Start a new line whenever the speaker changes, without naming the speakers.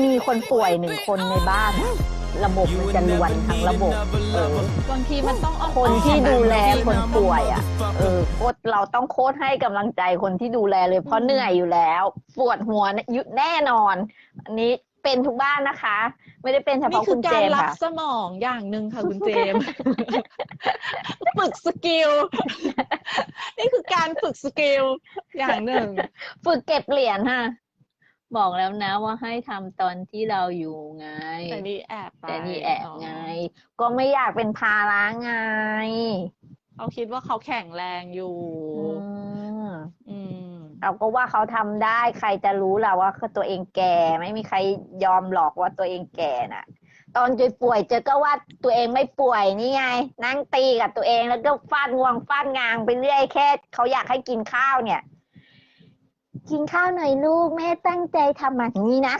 มีคนป่วยหนึ่งคนในบ้าน ระบบมันจะลวนทั้งระบบเออ
บางทีมันต้องอ้อมๆ
คนที่ดูแล
อะ
คนป่วยอะเออโคตรเราต้องโคตรให้กำลังใจคนที่ดูแลเลยเพราะเหนื่อยอยู่แล้ว ปวดหัวเนี่ยแน่นอน อันนี้เป็นทุกบ้านนะคะ ไม่ได้เป็นเฉ
นี่
พาะ
คื
คุ
อ
ณเจ
การ
มส์
รับ
ค่ะ
สมองอย่างหนึ่งค่ะคุณเจมส์ ฝึกสกิล นี่คือการฝึกสกิลอย่างหนึ่ง
ฝึกเก็บเหรียญค่ะ บอกแล้วนะว่าให้ทำตอนที่เราอยู่ไง
แต่นี่แอบไป
แต่นี่แอบไง ก็ไม่อยากเป็นภาระไง
เขาคิดว่าเขาแข็งแรงอยู่
อืม
อืม
เราก็ว่าเขาทำได้ใครจะรู้ล่ะว่าตัวเองแก่ ไม่มีใครยอมหลอกว่าตัวเองแก่น่ะ ตอนจุยป่วยเจอก็ว่าตัวเองไม่ป่วยนี่ไง นั่งตีกับตัวเองแล้วก็ฟาดงวงฟาดงางไปเรื่อยแค่เขาอยากให้กินข้าวเนี่ย กินข้าวหน่อยลูกแม่ตั้งใจทำแบบนี้นะ